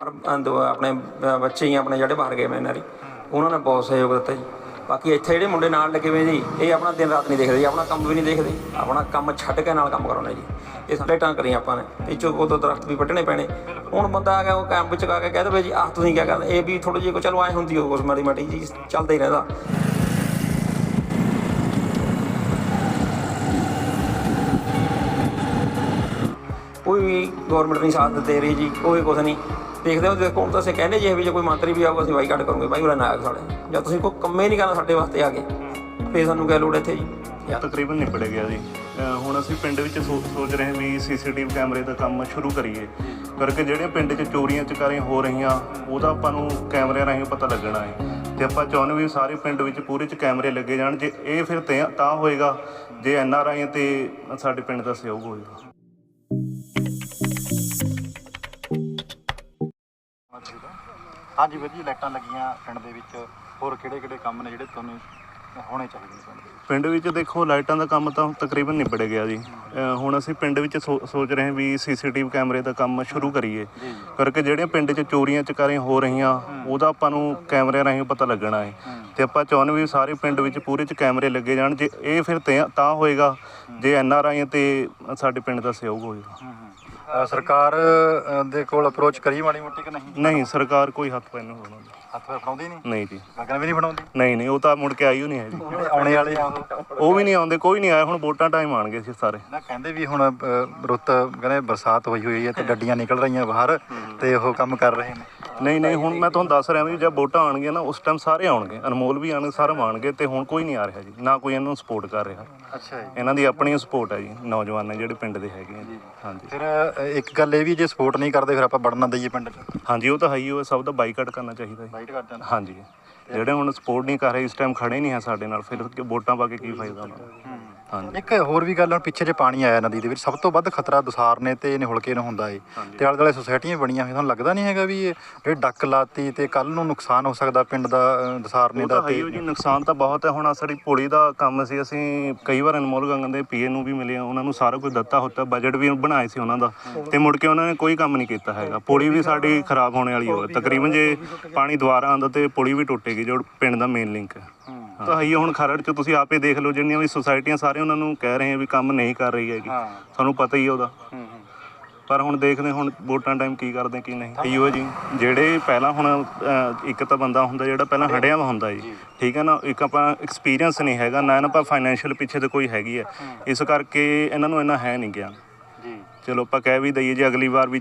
ਆਪਣੇ ਬੱਚੇ ਹੀ ਆਪਣੇ ਜਿਹੜੇ ਬਾਹਰ ਗਏ ਮੈਨਰੀ ਉਹਨਾਂ ਨੇ ਬਹੁਤ ਸਹਿਯੋਗ ਦਿੱਤਾ ਜੀ। ਬਾਕੀ ਇੱਥੇ ਜਿਹੜੇ ਮੁੰਡੇ ਨਾਲ ਲੱਗੇ ਹੋਏ ਜੀ, ਇਹ ਆਪਣਾ ਦਿਨ ਰਾਤ ਨਹੀਂ ਦੇਖਦੇ ਜੀ, ਆਪਣਾ ਕੰਮ ਵੀ ਨਹੀਂ ਦੇਖਦੇ। ਆਪਣਾ ਕੰਮ ਛੱਡ ਕੇ ਨਾਲ ਕੰਮ ਕਰਾਉਣਾ ਜੀ। ਇਹ ਸਾਰੇ ਟਾਂ ਕਰੀ ਆਪਾਂ ਨੇ। ਇਹ ਚੋਂ ਉਦੋਂ ਦਰਖਤ ਵੀ ਵੱਢਣੇ ਪੈਣੇ। ਹੁਣ ਬੰਦਾ ਆ ਗਿਆ, ਉਹ ਕੈਂਪ ਵਿੱਚ ਆ ਕੇ ਕਹਿ ਦੇਵੇ ਜੀ, ਆਹ ਤੁਸੀਂ ਕੀ ਕਰਦੇ? ਇਹ ਵੀ ਥੋੜੀ ਜਿਹੀ ਕੋ ਚਲੋ ਐ ਹੁੰਦੀ ਹੋ ਕੁਛ ਮਾੜੀ ਮਾੜੀ ਜੀ, ਚੱਲਦਾ ਹੀ ਰਹਿੰਦਾ। ਕੋਈ ਵੀ ਗਵਰਨਮੈਂਟ ਨਹੀਂ ਸਾਥ ਦੇ ਰਹੀ ਜੀ ਕੋਈ ਕੁਛ ਨਹੀਂ। ਦੇਖਦੇ ਹੋ ਦੇਖੋ ਹੁਣ ਤਾਂ ਅਸੀਂ ਕਹਿੰਦੇ ਜੇ ਵੀ ਜੇ ਕੋਈ ਮੰਤਰੀ ਵੀ ਆਊਗਾ ਅਸੀਂ ਬਾਈਕਾਟ ਕਰੂਗੇ। ਬਾਈ ਉਰੇ ਨਾ ਆਇਓ ਸਾਡੇ। ਜਦ ਤੁਸੀਂ ਕੋਈ ਕੰਮੇ ਨਹੀਂ ਕਰਨਾ ਸਾਡੇ ਵਾਸਤੇ ਆ ਕੇ। ਫੇਰ ਸਾਨੂੰ ਕਿਆ ਲੋੜ ਇੱਥੇ ਜੀ? ਤਕਰੀਬਨ ਨਿਬੜ ਗਿਆ ਜੀ। ਹੁਣ ਅਸੀਂ ਪਿੰਡ ਵਿੱਚ ਸੋਚ ਰਹੇ ਹਾਂ ਵੀ ਸੀਸੀਟੀਵੀ ਕੈਮਰੇ ਦਾ ਕੰਮ ਸ਼ੁਰੂ ਕਰੀਏ। ਕਰਕੇ ਜਿਹੜੀਆਂ ਪਿੰਡ 'ਚ ਚੋਰੀਆਂ ਚਕਾਰੀਆਂ ਹੋ ਰਹੀਆਂ ਉਹਦਾ ਆਪਾਂ ਨੂੰ ਕੈਮਰਿਆਂ ਰਾਹੀਂ ਪਤਾ ਲੱਗਣਾ ਹੈ। ਤੇ ਆਪਾਂ ਚਾਹੁੰਦੇ ਵੀ ਸਾਰੇ ਪਿੰਡ ਵਿੱਚ ਪੂਰੇ 'ਚ ਕੈਮਰੇ ਲੱਗੇ ਜਾਣ। ਜੇ ਇਹ ਫਿਰ ਤੇ ਤਾਂ ਹੋਏਗਾ। ਜੇ ਐਨ ਆਰ ਆਈ ਤੇ ਸਾਡੇ ਪਿੰਡ ਦਾ ਸਹਿਯੋਗ ਹੋਏਗਾ। ਹਾਂਜੀ ਵੀਰ ਜੀ ਲਾਈਟਾਂ ਲੱਗੀਆਂ ਪਿੰਡ ਦੇ ਵਿੱਚ। ਹੋਰ ਕਿਹੜੇ ਕਿਹੜੇ ਕੰਮ ਨੇ ਜਿਹੜੇ ਤੁਹਾਨੂੰ ਹੋਣੇ ਚਾਹੀਦੇ ਨੇ ਪਿੰਡ ਦੇ ਵਿੱਚ? ਪਿੰਡ ਵਿੱਚ ਦੇਖੋ ਲਾਈਟਾਂ ਦਾ ਕੰਮ ਤਾਂ ਤਕਰੀਬਨ ਨਿਬੜ ਗਿਆ ਜੀ। ਹੁਣ ਅਸੀਂ ਪਿੰਡ ਵਿੱਚ ਸੋ- ਸੋਚ ਰਹੇ ਹਾਂ ਵੀ ਸੀਸੀਟੀਵੀ ਕੈਮਰੇ ਦਾ ਕੰਮ ਸ਼ੁਰੂ ਕਰੀਏ। ਜੀ ਕਰਕੇ ਜਿਹੜੀਆਂ ਪਿੰਡ 'ਚ ਚੋਰੀਆਂ ਚਕਾਰੀਆਂ ਹੋ ਰਹੀਆਂ ਉਹਦਾ ਆਪਾਂ ਨੂੰ ਕੈਮਰਿਆਂ ਰਾਹੀਂ ਪਤਾ ਲੱਗਣਾ ਹੈ। ਤੇ ਆਪਾਂ ਚਾਹੁੰਦੇ ਵੀ ਸਾਰੇ ਪਿੰਡ ਵਿੱਚ ਪੂਰੇ 'ਚ ਕੈਮਰੇ ਲੱਗੇ ਜਾਣ। ਜੇ ਇਹ ਫਿਰ ਤੇ ਤਾਂ ਹੋਏਗਾ। ਜੇ ਐਨ ਆਰ ਆਈ ਤੇ ਸਾਡੇ ਪਿੰਡ ਦਾ ਸਹਿਯੋਗ ਹੋਏਗਾ। ਅ, ਸਰਕਾਰ ਅ, ਦੇ ਕੋਲ ਅਪਰੋਚ ਕਰੀ ਮਾੜੀ ਮੋਟੀ ਕਿ ਨਹੀਂ? ਨਹੀਂ ਸਰਕਾਰ ਕੋਈ ਹੱਥ ਪੈਨ ਨਹੀਂ ਬਣਾਉਂਦੀ। ਹੱਥ ਫੜਾਉਂਦੀ ਨਹੀਂ? ਨਹੀਂ ਜੀ। ਗਗਨ ਵੀ ਨਹੀਂ ਬਣਾਉਂਦੀ? ਨਹੀਂ ਨਹੀਂ ਉਹ ਤਾਂ ਮੁੜ ਕੇ ਆਈ ਹੋ ਨਹੀਂ ਹੈ ਜੀ ਆਉਣੇ ਵਾਲੇ ਆ ਉਹ। ਉਹ ਵੀ ਨਹੀਂ ਆਉਂਦੇ ਕੋਈ ਨਹੀਂ ਆਇਆ ਹੁਣ ਵੋਟਾਂ ਟਾਈਮ ਆਣਗੇ ਸੀ ਸਾਰੇ। ਨਾ ਕਹਿੰਦੇ ਵੀ ਹੁਣ ਅ, ਰੁੱਤ ਕਹਿੰਦੇ ਬਰਸਾਤ ਹੋਈ ਹੋਈ ਹੈ ਤੇ ਡੱਡੀਆਂ ਨਿਕਲ ਰਹੀਆਂ ਬਾਹਰ ਤੇ ਉਹ ਕੰਮ ਕਰ ਰਹੇ ਨੇ। ਨਹੀਂ ਨਹੀਂ ਹੁਣ ਮੈਂ ਤੁਹਾਨੂੰ ਦੱਸ ਰਿਹਾ ਵੀ ਜਦ ਵੋਟਾਂ ਆਣਗੀਆਂ ਨਾ ਉਸ ਟਾਈਮ ਸਾਰੇ ਆਉਣਗੇ। ਅਨਮੋਲ ਵੀ ਆਣਗੇ ਸਾਰੇ ਆਣਗੇ ਤੇ ਹੁਣ ਕੋਈ ਨਹੀਂ ਆ ਰਿਹਾ ਜੀ। ਨਾ ਕੋਈ ਇਹਨਾਂ ਨੂੰ ਸਪੋਰਟ ਕਰ ਰਿਹਾ। ਅੱਛਾ ਜੀ। ਇਹਨਾਂ ਦੀ ਆਪਣੀ ਸਪੋਰਟ ਹੈ ਜੀ ਨੌਜਵਾਨ ਨੇ ਜਿਹੜੇ ਪਿੰਡ ਦੇ ਹੈਗੇ ਆ ਜੀ। ਹਾਂਜੀ। ਫਿਰ ਅ, ਇੱਕ ਗੱਲ ਇਹ ਵੀ ਜੇ ਸਪੋਰਟ ਨਹੀਂ ਕਰਦੇ ਫਿਰ ਆਪਾਂ ਵੜਨਾ ਦਈਏ ਪਿੰਡ 'ਚ। ਹਾਂਜੀ ਉਹ ਤਾਂ ਹੈ ਹੀ ਉਹ ਸਭ ਦਾ ਬਾਈਕਾਟ ਕਰਨਾ ਚਾਹੀਦਾ ਜੀ। ਬਾਈਟ ਕਰ ਹਾਂਜੀ। ਜਿਹੜੇ ਹੁਣ ਸਪੋਰਟ ਨਹੀਂ ਕਰ ਰਹੇ ਇਸ ਟਾਈਮ ਖੜੇ ਨਹੀਂ ਹੈ ਸਾਡੇ ਨਾਲ ਫਿਰ ਕਿ ਵੋਟਾਂ ਪਾ ਕੇ ਕੀ ਫਾਇਦਾ ਉਹਨਾਂ ਦਾ ਹਾਂਜੀ। ਇੱਕ ਹੋਰ ਵੀ ਗੱਲ ਹੁਣ ਪਿੱਛੇ ਜੇ ਪਾਣੀ ਆਇਆ ਨਦੀ ਦੇ ਵਿੱਚ ਸਭ ਤੋਂ ਵੱਧ ਖਤਰਾ ਦਸਾਰ ਨੇ ਤੇ ਨਿਹੁਲਕੇ ਨੂੰ ਹੁੰਦਾ ਏ। ਤੇ ਆਲੇ ਦੁਆਲੇ ਸੁਸਾਇਟੀਆਂ ਬਣੀਆਂ ਹੋਈਆਂ ਤੁਹਾਨੂੰ ਲੱਗਦਾ ਨਹੀਂ ਹੈਗਾ ਵੀ ਇਹ ਜਿਹੜੇ ਡੱਕ ਲਾਤੀ ਤੇ ਕੱਲ ਨੂੰ ਨੁਕਸਾਨ ਹੋ ਸਕਦਾ ਪਿੰਡ ਦਾ ਅ, ਦਸਾਰ ਨੇ ਉਹ ਦਾ ਤਾਂ ਜੀ ਨੁਕਸਾਨ ਤਾਂ ਬਹੁਤ ਹੈ। ਹੁਣ ਸਾਡੀ ਪੁਲੀ ਦਾ ਕੰਮ ਸੀ ਅਸੀਂ ਕਈ ਵਾਰ ਅਨਮੋਲ ਗੰਗਨ ਦੇ ਪੀਏ ਨੂੰ ਵੀ ਮਿਲੇ ਉਹਨਾਂ ਨੂੰ ਸਾਰਾ ਕੁਝ ਦਿੱਤਾ ਹੁੰਦਾ ਬਜਟ ਵੀ ਬਣਾਏ ਸੀ ਉਹਨਾਂ ਦਾ। ਤੇ ਮੁੜ ਕੇ ਉਹਨਾਂ ਨੇ ਕੋਈ ਕੰਮ ਨਹੀਂ ਕੀਤਾ ਹੈਗਾ। ਪੁਲੀ ਵੀ ਸਾਡੀ ਖਰਾਬ ਹੋਣੇ ਵਾਲੀ ਹੋ ਤਕਰੀਬਨ ਜੇ ਪਾਣੀ ਦੁਬਾਰਾ ਆਉਂਦਾ ਤੇ ਪੁਲੀ ਵੀ ਟੁੱਟੇਗੀ ਜੋ ਪਿੰਡ ਦਾ ਮੇਨ ਲਿੰਕ ਹੈ। ਤਾਂ ਹੈ ਹੁਣ ਖਰੜ ਚ ਤੁਸੀਂ ਆਪੇ ਦੇਖ ਲਓ ਜਿੰਨੀਆਂ ਵੀ ਸੁਸਾਇਟੀਆਂ ਸਾਰੇ ਉਹਨਾਂ ਨੂੰ ਕਹਿ ਰਹੇ ਆ ਵੀ ਕੰਮ ਨਹੀਂ ਕਰ ਰਹੀ ਹੈਗੀ। ਹਾਂ। ਤੁਹਾਨੂੰ ਪਤਾ ਹੀ ਹੈ ਉਹਦਾ ਪਰ ਹੁਣ ਦੇਖਦੇ ਹੁਣ ਵੋਟਾਂ ਟਾਈਮ ਕੀ ਕਰਦੇ ਕੀ ਨਹੀਂ। ਇਹੋ ਜੀ ਜਿਹੜੇ ਪਹਿਲਾਂ ਹੁਣ ਅਹ, ਇੱਕ ਤਾਂ ਬੰਦਾ ਹੁੰਦਾ ਜਿਹੜਾ ਪਹਿਲਾਂ ਹੜਿਆ ਵਾ ਹੁੰਦਾ ਜੀ। ਠੀਕ ਹੈ ਨਾ ਇੱਕ ਆਪਾਂ ਐਕਸਪੀਰੀਅੰਸ ਨਹੀਂ ਹੈਗਾ ਨਾ ਇਹਨਾਂ ਆਪਾਂ ਫਾਈਨੈਂਸ਼ੀਅਲ ਪਿੱਛੇ ਤੇ ਕੋਈ ਹੈਗੀ ਹੈ। ਇਸ ਕਰਕੇ ਇਹਨਾਂ ਨੂੰ ਇੰਨਾ ਹੈ ਨਹੀਂ ਗਿਆਨ ਜੀ। ਚਲੋ ਆਪਾਂ ਕਹਿ ਵੀ ਦਈਏ ਜੇ ਅਗਲੀ ਵਾਰ ਵੀ